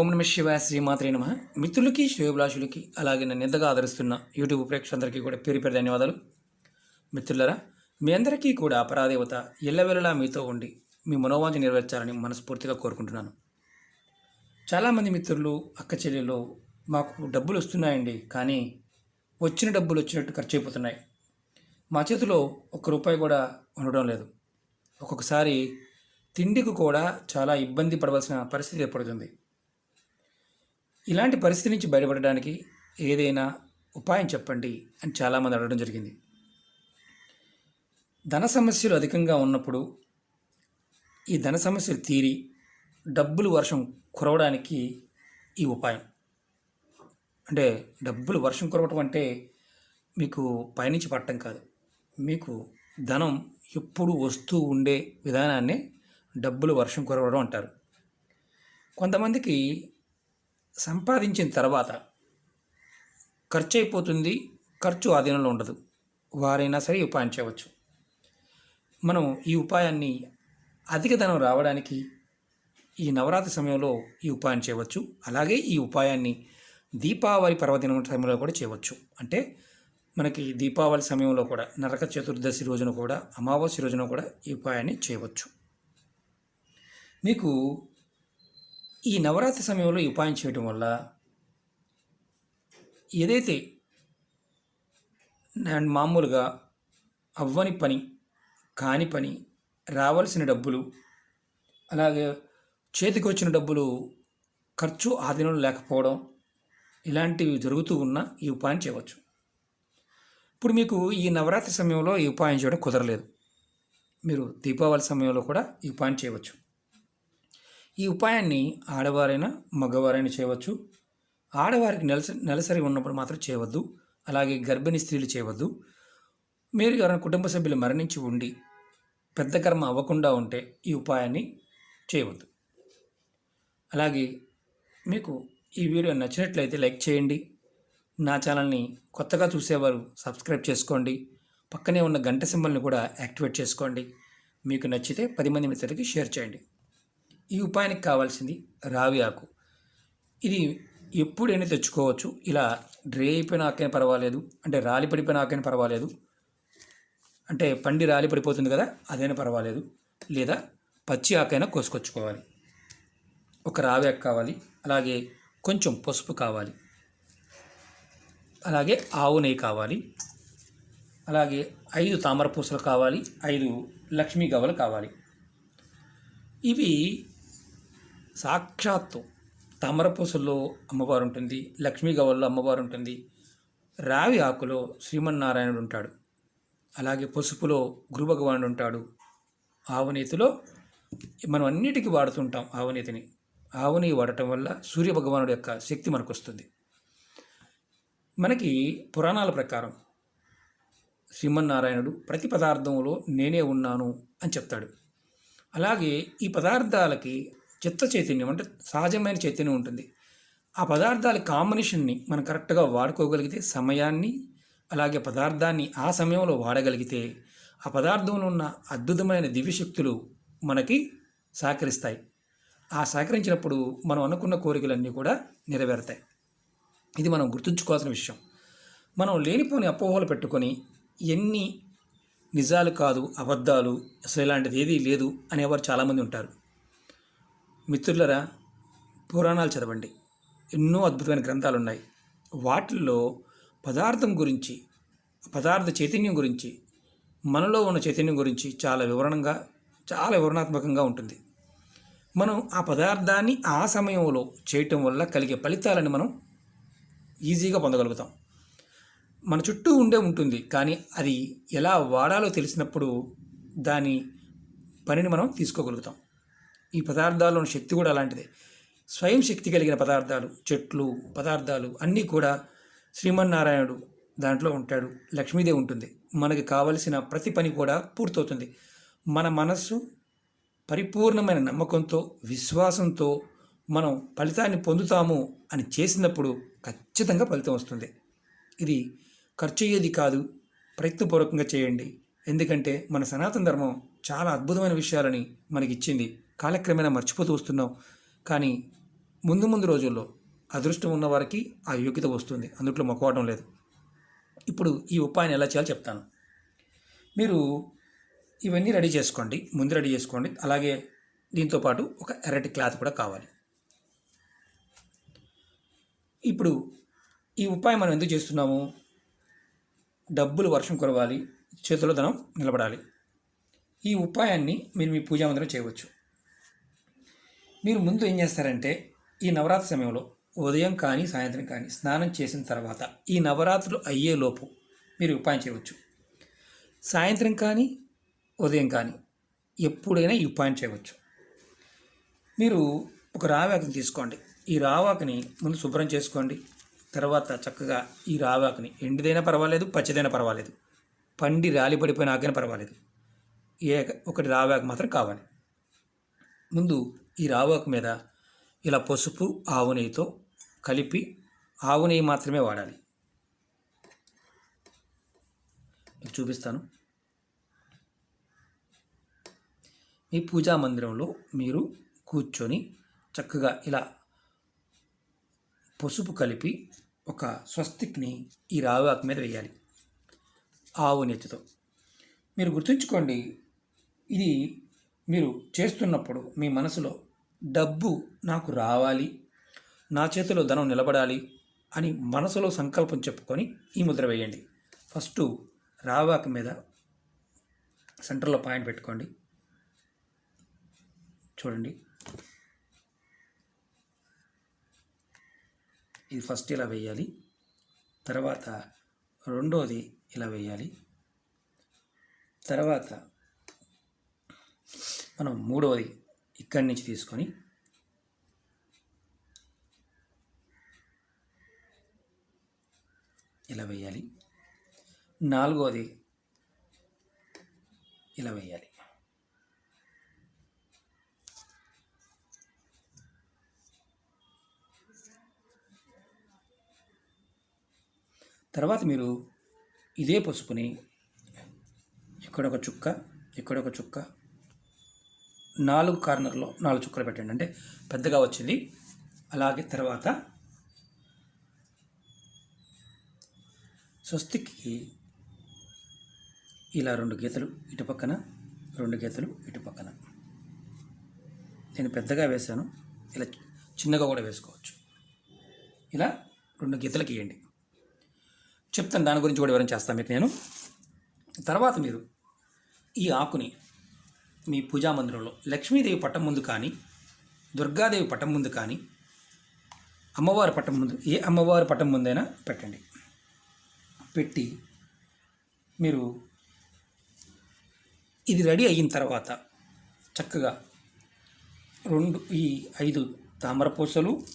ఓం నమ శివాయ శ్రీమాత్రే నమ. మిత్రులకి శ్రేయోభిలాషులకి అలాగే నన్ను ఎంతగా ఆదరిస్తున్న యూట్యూబ్ ప్రేక్షకులందరికీ కూడా పేరు పేరు ధన్యవాదాలు. మిత్రులరా మీ అందరికీ కూడా అపరాదేవత ఎల్లవెల్లలా మీతో ఉండి మీ మనోవాంఛ నెరవేర్చాలని మనస్ఫూర్తిగా కోరుకుంటున్నాను. చాలామంది మిత్రులు అక్క చెల్లెలు మాకు డబ్బులు వస్తున్నాయండి కానీ వచ్చిన డబ్బులు వచ్చినట్టు ఖర్చు అయిపోతున్నాయి. మా చేతిలో ఒక్క రూపాయి కూడా ఉండడం లేదు. ఒక్కొక్కసారి తిండికి కూడా చాలా ఇబ్బంది పడవలసిన పరిస్థితి ఏర్పడుతుంది. ఇలాంటి పరిస్థితి నుంచి బయటపడడానికి ఏదైనా ఉపాయం చెప్పండి అని చాలామంది అడగడం జరిగింది. ధన సమస్యలు అధికంగా ఉన్నప్పుడు ఈ ధన సమస్యలు తీరి డబ్బులు వర్షం కురవడానికి ఈ ఉపాయం. అంటే డబ్బులు వర్షం కురవటం అంటే మీకు పయనించి పట్టడం కాదు. మీకు ధనం ఎప్పుడు వస్తూ ఉండే విధానాన్ని డబ్బులు వర్షం కురవడం అంటారు. కొంతమందికి సంపాదించిన తర్వాత ఖర్చు అయిపోతుంది ఖర్చు ఆధీనంలో ఉండదు. వారైనా సరే ఉపాయం చేయవచ్చు. మనం ఈ ఉపాయాన్ని అధిక ధనం రావడానికి ఈ నవరాత్రి సమయంలో ఈ ఉపాయం చేయవచ్చు. అలాగే ఈ ఉపాయాన్ని దీపావళి పర్వదినం సమయంలో కూడా చేయవచ్చు. అంటే మనకి దీపావళి సమయంలో కూడా నరక చతుర్దశి రోజున కూడా అమావాస్య రోజున కూడా ఈ ఉపాయాన్ని చేయవచ్చు. మీకు ఈ నవరాత్రి సమయంలో ఈ ఉపాయం చేయడం వల్ల ఏదైతే మామూలుగా అవ్వని పని కాని పని రావాల్సిన డబ్బులు అలాగే చేతికి వచ్చిన డబ్బులు ఖర్చు ఆధీనంలో లేకపోవడం ఇలాంటివి జరుగుతూ ఉన్న ఈ ఉపాయం చేయవచ్చు. ఇప్పుడు మీకు ఈ నవరాత్రి సమయంలో ఈ ఉపాయం చేయడం కుదరలేదు. మీరు దీపావళి సమయంలో కూడా ఈ ఉపాయం చేయవచ్చు. ఈ ఉపాయాన్ని ఆడవారైనా మగవారైనా చేయవచ్చు. ఆడవారికి నెలస నెలసరి ఉన్నప్పుడు మాత్రం చేయవద్దు. అలాగే గర్భిణీ స్త్రీలు చేయవద్దు. మీరు ఎవరైనా కుటుంబ సభ్యులు మరణించి ఉండి పెద్ద కర్మ అవ్వకుండా ఉంటే ఈ ఉపాయాన్ని చేయవద్దు. అలాగే మీకు ఈ వీడియో నచ్చినట్లయితే లైక్ చేయండి. నా ఛానల్ని కొత్తగా చూసేవారు సబ్స్క్రైబ్ చేసుకోండి. పక్కనే ఉన్న గంట సింబల్ని కూడా యాక్టివేట్ చేసుకోండి. మీకు నచ్చితే పది మంది మిత్రులకి షేర్ చేయండి. ఈ ఉపాయానికి కావాల్సింది రావి ఆకు. ఇది ఎప్పుడైనా తెచ్చుకోవచ్చు. ఇలా డ్రై అయిపోయిన ఆకైనా పర్వాలేదు. అంటే రాలి పడిపోయిన ఆకైనా పర్వాలేదు. అంటే పండి రాలి పడిపోతుంది కదా అదైనా పర్వాలేదు. లేదా పచ్చి ఆకైనా కోసుకొచ్చుకోవాలి. ఒక రావి ఆకు కావాలి. అలాగే కొంచెం పసుపు కావాలి. అలాగే ఆవు నెయ్యి కావాలి. అలాగే ఐదు తామర పూసలు కావాలి. ఐదు లక్ష్మీ గవ్వలు కావాలి. ఇవి సాక్షాత్తు తామరపూసల్లో అమ్మవారు ఉంటుంది లక్ష్మీగవల్లో అమ్మవారు ఉంటుంది రావి ఆకులో శ్రీమన్నారాయణుడు ఉంటాడు అలాగే పసుపులో గురుభగవానుడు ఉంటాడు ఆవనీతిలో మనం అన్నిటికీ వాడుతుంటాం ఆవనీతిని. ఆవుని వాడటం వల్ల సూర్యభగవానుడు యొక్క శక్తి మనకు వస్తుంది మనకి పురాణాల ప్రకారం శ్రీమన్నారాయణుడు ప్రతి పదార్థంలో నేనే ఉన్నాను అని చెప్తాడు. అలాగే ఈ పదార్థాలకి చిత్త చైతన్యం అంటే సహజమైన చైతన్యం ఉంటుంది. ఆ పదార్థాల కాంబినేషన్ని మనం కరెక్ట్గా వాడుకోగలిగితే సమయాన్ని అలాగే పదార్థాన్ని ఆ సమయంలో వాడగలిగితే ఆ పదార్థంలో ఉన్న అద్భుతమైన దివ్యశక్తులు మనకి సహకరిస్తాయి. ఆ సహకరించినప్పుడు మనం అనుకున్న కోరికలన్నీ కూడా నెరవేరుతాయి. ఇది మనం గుర్తుంచుకోవాల్సిన విషయం. మనం లేనిపోని అపోహలు పెట్టుకొని ఎన్ని నిజాలు కాదు అబద్ధాలు అసలు ఇలాంటిది ఏదీ లేదు అనేవారు చాలామంది ఉంటారు. మిత్రులరా పురాణాలు చదవండి. ఎన్నో అద్భుతమైన గ్రంథాలు ఉన్నాయి వాటిల్లో పదార్థం గురించి పదార్థ చైతన్యం గురించి మనలో ఉన్న చైతన్యం గురించి చాలా వివరణంగా చాలా వివరణాత్మకంగా ఉంటుంది. మనం ఆ పదార్థాన్ని ఆ సమయంలో చేయటం వల్ల కలిగే ఫలితాలను మనం ఈజీగా పొందగలుగుతాం. మన చుట్టూ ఉండే ఉంటుంది కానీ అది ఎలా వాడాలో తెలిసినప్పుడు దాని పనిని మనం తీసుకోగలుగుతాం. ఈ పదార్థాల్లోని శక్తి కూడా అలాంటిదే. స్వయం శక్తి కలిగిన పదార్థాలు చెట్లు పదార్థాలు అన్నీ కూడా శ్రీమన్నారాయణుడు దాంట్లో ఉంటాడు. లక్ష్మీదేవి ఉంటుంది. మనకి కావలసిన ప్రతి పని కూడా పూర్తవుతుంది. మన మనస్సు పరిపూర్ణమైన నమ్మకంతో విశ్వాసంతో మనం ఫలితాన్ని పొందుతాము అని చేసినప్పుడు ఖచ్చితంగా ఫలితం వస్తుంది. ఇది ఖర్చు అయ్యేది కాదు ప్రయత్నపూర్వకంగా చేయండి. ఎందుకంటే మన సనాతన ధర్మం చాలా అద్భుతమైన విషయాలని మనకి ఇచ్చింది కాలక్రమేణా మర్చిపోతూ వస్తున్నాం కానీ ముందు ముందు రోజుల్లో అదృష్టం ఉన్న వారికి ఆ యోగ్యత వస్తుంది. అందుట్లో మొక్కవడం లేదు. ఇప్పుడు ఈ ఉపాయాన్ని ఎలా చేయాలో చెప్తాను. మీరు ఇవన్నీ రెడీ చేసుకోండి. ముందు రెడీ చేసుకోండి. అలాగే దీంతో పాటు ఒక ఎర్రటి క్లాత్ కూడా కావాలి. ఇప్పుడు ఈ ఉపాయం మనం ఎందుకు చేస్తున్నాము? డబ్బులు వర్షం కురవాలి చేతిలో ధనం నిలబడాలి. ఈ ఉపాయాన్ని మీరు మీ పూజా మందిరం చేయవచ్చు. మీరు ముందు ఏం చేస్తారంటే ఈ నవరాత్రి సమయంలో ఉదయం కానీ సాయంత్రం కానీ స్నానం చేసిన తర్వాత ఈ నవరాత్రులు అయ్యేలోపు మీరు ఉపాయం చేయవచ్చు. సాయంత్రం కానీ ఉదయం కానీ ఎప్పుడైనా ఈ ఉపాయం చేయవచ్చు. మీరు ఒక రావాకుని తీసుకోండి. ఈ రావాకుని ముందు శుభ్రం చేసుకోండి. తర్వాత చక్కగా ఈ రావాకుని ఎండిదైనా పర్వాలేదు పచ్చదైనా పర్వాలేదు. పండి రాలి పడిపోయిన ఆకైనా పర్వాలేదు. ఏ ఒకటి రావాకు మాత్రం కావాలి. ముందు ఈ రావాకు మీద ఇలా పసుపు ఆవు నెయ్యితో కలిపి ఆవు నెయ్యి మాత్రమే వాడాలి. మీకు చూపిస్తాను. మీ పూజా మందిరంలో మీరు కూర్చొని చక్కగా ఇలా పసుపు కలిపి ఒక స్వస్తిక్ని ఈ రావాకు మీద వేయాలి. ఆవు నెత్తితో మీరు గుర్తుంచుకోండి ఇది మీరు చేస్తున్నప్పుడు మీ మనసులో డబ్బు నాకు రావాలి నా చేతిలో ధనం నిలబడాలి అని మనసులో సంకల్పం చెప్పుకొని ఈ ముద్ర వేయండి. ఫస్ట్ రావాకు మీద సెంటర్లో పాయింట్ పెట్టుకోండి. చూడండి. ఇది ఫస్ట్ ఇలా వేయాలి. తర్వాత రెండోది ఇలా వేయాలి. తర్వాత మనం మూడవది ఇక్కడి నుంచి తీసుకొని ఇలా వేయాలి. నాలుగవది ఇలా వేయాలి. తర్వాత మీరు ఇదే పసుపుని ఇక్కడొక చుక్క ఇక్కడొక చుక్క నాలుగు కార్నర్లో నాలుగు చుక్కలు పెట్టండి. అంటే పెద్దగా వచ్చింది. అలాగే తర్వాత స్వస్తికి ఇలా రెండు గీతలు ఇటు పక్కన రెండు గీతలు ఇటు పక్కన. నేను పెద్దగా వేశాను. ఇలా చిన్నగా కూడా వేసుకోవచ్చు. ఇలా రెండు గీతలు గీయండి. చెప్తాను. దాని గురించి కూడా వివరం చేస్తాను మీకు నేను. తర్వాత మీరు ఈ ఆకుని మీ పూజా మందిరంలో. లక్ష్మీదేవి పట్టం ముందు కానీ దుర్గాదేవి పట్టం ముందు కానీ అమ్మవారి పట్టం ముందు ఏ అమ్మవారి పట్టం ముందైనా పెట్టండి. పెట్టి మీరు ఇది రెడీ అయిన తర్వాత చక్కగా రెండు ఈ ఐదు తామర పూసలు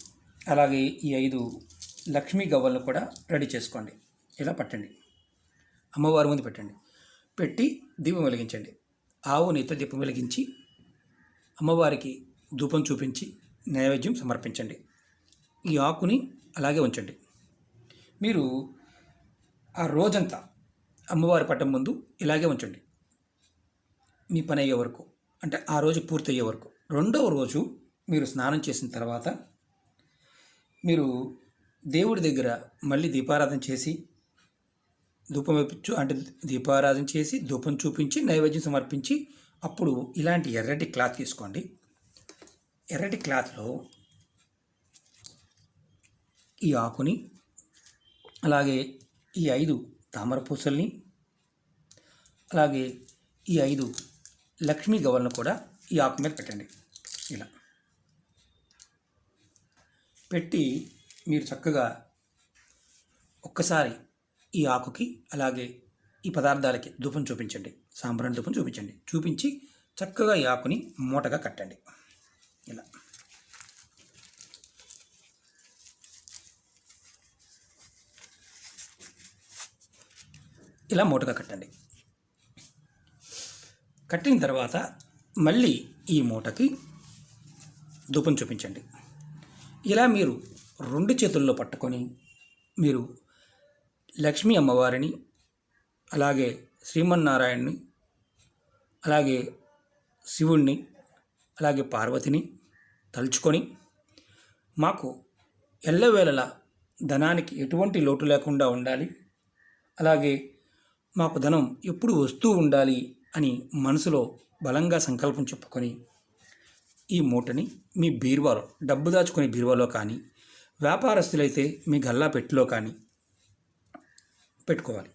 అలాగే ఈ ఐదు లక్ష్మీ గవ్వలను కూడా రెడీ చేసుకోండి. ఇలా పట్టండి. అమ్మవారి ముందు పెట్టండి. పెట్టి దీపం వెలిగించండి. ఆవు నేత దీపం వెలిగించి అమ్మవారికి ధూపం చూపించి నైవేద్యం సమర్పించండి. ఈ ఆకుని అలాగే ఉంచండి. మీరు ఆ రోజంతా అమ్మవారి పట్టం ముందు ఇలాగే ఉంచండి. మీ పని అయ్యే వరకు అంటే ఆ రోజు పూర్తి అయ్యే వరకు. రెండవ రోజు మీరు స్నానం చేసిన తర్వాత మీరు దేవుడి దగ్గర మళ్ళీ దీపారాధన చేసి ధూపం వేపించు అంటే దీపారాధన చేసి ధూపం చూపించి నైవేద్యం సమర్పించి అప్పుడు ఇలాంటి ఎర్రటి క్లాత్ తీసుకోండి. ఎర్రటి క్లాత్లో ఈ ఆకుని అలాగే ఈ ఐదు తామర పూసల్ని అలాగే ఈ ఐదు లక్ష్మీ గవ్వలను కూడా ఈ ఆకు మీద పెట్టండి. ఇలా. పెట్టి మీరు చక్కగా ఒక్కసారి ఈ ఆకుకి అలాగే ఈ పదార్థాలకి ధూపం చూపించండి. సాంబ్రాణి ధూపం చూపించండి. చూపించి చక్కగా ఈ ఆకుని మూటగా కట్టండి. ఇలా. ఇలా మూటగా కట్టండి. కట్టిన తర్వాత మళ్ళీ ఈ మూటకి ధూపం చూపించండి. ఇలా మీరు రెండు చేతుల్లో పట్టుకొని మీరు లక్ష్మీ అమ్మవారిని అలాగే శ్రీమన్నారాయణ్ణి అలాగే శివుణ్ణి అలాగే పార్వతిని తలుచుకొని మాకు ఎల్లవేళలా ధనానికి ఎటువంటి లోటు లేకుండా ఉండాలి. అలాగే మాకు ధనం ఎప్పుడు వస్తూ ఉండాలి అని మనసులో బలంగా సంకల్పం చెప్పుకొని ఈ మూటని మీ బీరువాలో డబ్బు దాచుకునే బీరువాలో కానీ వ్యాపారస్తులైతే మీ గల్లా పెట్టిలో కానీ పెట్టుకోవాలి.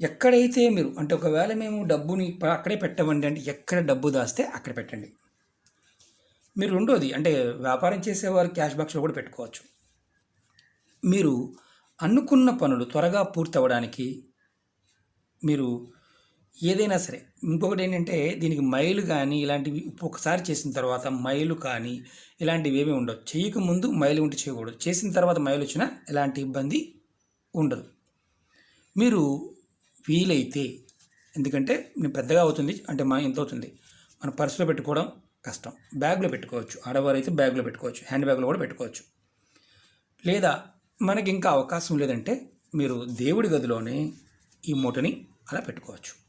ఎక్కడైతే మీరు అంటే ఒకవేళ మేము డబ్బుని అక్కడే పెట్టమండి అంటే ఎక్కడ డబ్బు దాస్తే అక్కడ పెట్టండి. మీరు రెండోది అంటే వ్యాపారం చేసేవారు క్యాష్ బాక్స్లో కూడా పెట్టుకోవచ్చు. మీరు అనుకున్న పనులు త్వరగా పూర్తి అవ్వడానికి మీరు ఏదైనా సరే ఇంకొకటి ఏంటంటే దీనికి మైలు కానీ ఇలాంటివి ఒకసారి చేసిన తర్వాత మైలు కానీ ఇలాంటివి ఏమీ ఉండవు. చేయకముందు మైలు ఉంటే చేయకూడదు. చేసిన తర్వాత మైలు వచ్చినా ఎలాంటి ఇబ్బంది ఉండదు. మీరు వీలైతే ఎందుకంటే నేను పెద్దగా అవుతుంది అంటే మా ఎంత అవుతుంది మన పర్సులో పెట్టుకోవడం కష్టం. బ్యాగ్లో పెట్టుకోవచ్చు. ఆడవారు అయితే బ్యాగ్లో పెట్టుకోవచ్చు. హ్యాండ్ బ్యాగ్లో కూడా పెట్టుకోవచ్చు. లేదా మనకి ఇంకా అవకాశం లేదంటే మీరు దేవుడి గదిలోనే ఈ మూటని అలా పెట్టుకోవచ్చు.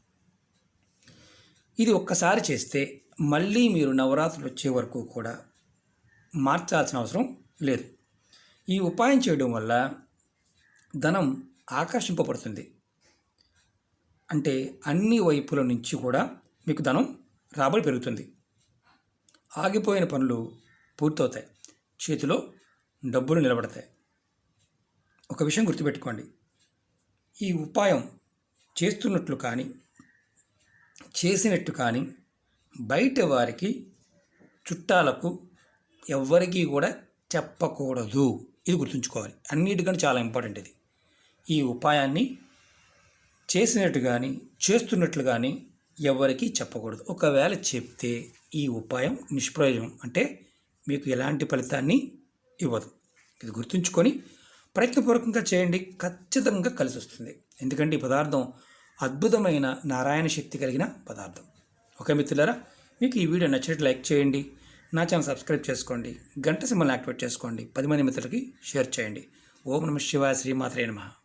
ఇది ఒక్కసారి చేస్తే మళ్ళీ మీరు నవరాత్రులు వచ్చే వరకు కూడా మార్చాల్సిన అవసరం లేదు. ఈ ఉపాయం చేయడం వల్ల ధనం ఆకర్షింపబడుతుంది. అంటే అన్ని వైపుల నుంచి కూడా మీకు ధనం రాబడి పెరుగుతుంది. ఆగిపోయిన పనులు పూర్తవుతాయి. చేతిలో డబ్బులు నిలబడతాయి. ఒక విషయం గుర్తుపెట్టుకోండి. ఈ ఉపాయం చేస్తున్నట్లు కానీ చేసినట్టు కానీ బయట వారికి చుట్టాలకు ఎవ్వరికీ కూడా చెప్పకూడదు. ఇది గుర్తుంచుకోవాలి. అన్నిటికంటే చాలా ఇంపార్టెంట్ ఇది. ఈ ఉపాయాన్ని చేసినట్టు కానీ చేస్తున్నట్లు కానీ ఎవరికీ చెప్పకూడదు. ఒకవేళ చెప్తే ఈ ఉపాయం నిష్ప్రయోజనం. అంటే మీకు ఎలాంటి ఫలితాన్ని ఇవ్వదు. ఇది గుర్తుంచుకొని ప్రయత్నపూర్వకంగా చేయండి. ఖచ్చితంగా కలిసి వస్తుంది. ఎందుకంటే ఈ పదార్థం అద్భుతమైన నారాయణ శక్తి కలిగిన పదార్థం. ఓకే మిత్రులారా? మీకు ఈ వీడియో నచ్చినట్టు లైక్ చేయండి. నా ఛానల్ సబ్స్క్రైబ్ చేసుకోండి. గంట సింబల్ని యాక్టివేట్ చేసుకోండి. పది మంది మిత్రులకి షేర్ చేయండి. ఓం నమ శివాయ శ్రీమాత్రే నమః.